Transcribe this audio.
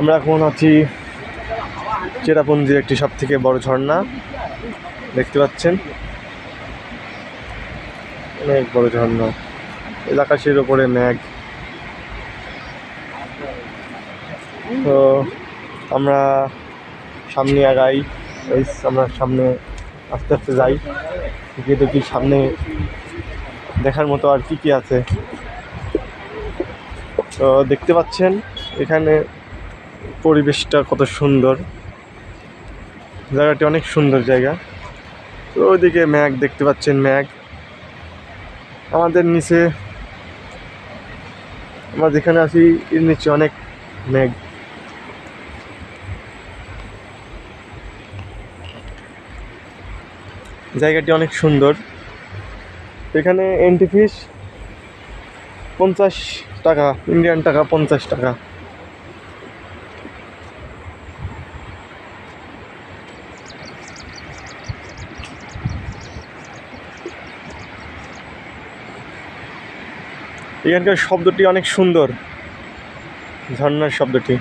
আমরা এখন আছি চেরাপুঞ্জির একটি সব থেকে বড় ঝর্ণা। দেখতে পাচ্ছেন? অনেক বড় ঝর্ণা। আকাশের ওপরে মেঘ। তো আমরা সামনে আগাই। আমরা সামনে আস্তে আস্তে যাই। গিয়ে দেখি সামনে দেখার মতো আর কি কি আছে। তো দেখতে পাচ্ছেন, এখানে পরিবেশটা কত সুন্দর। জায়গাটি অনেক সুন্দর জায়গা। তো ওইদিকে ম্যাগ দেখতে পাচ্ছেন ম্যাগ। আমাদের নিচে আমরা যেখানে আছি, এর নিচে অনেক মেঘ জায়গাটি অনেক সুন্দর। এখানে এন্ট্রি ফিস পঞ্চাশ টাকা ইন্ডিয়ান টাকা পঞ্চাশ টাকা। এখানকার শব্দটি অনেক সুন্দর। ঝর্নার শব্দটি।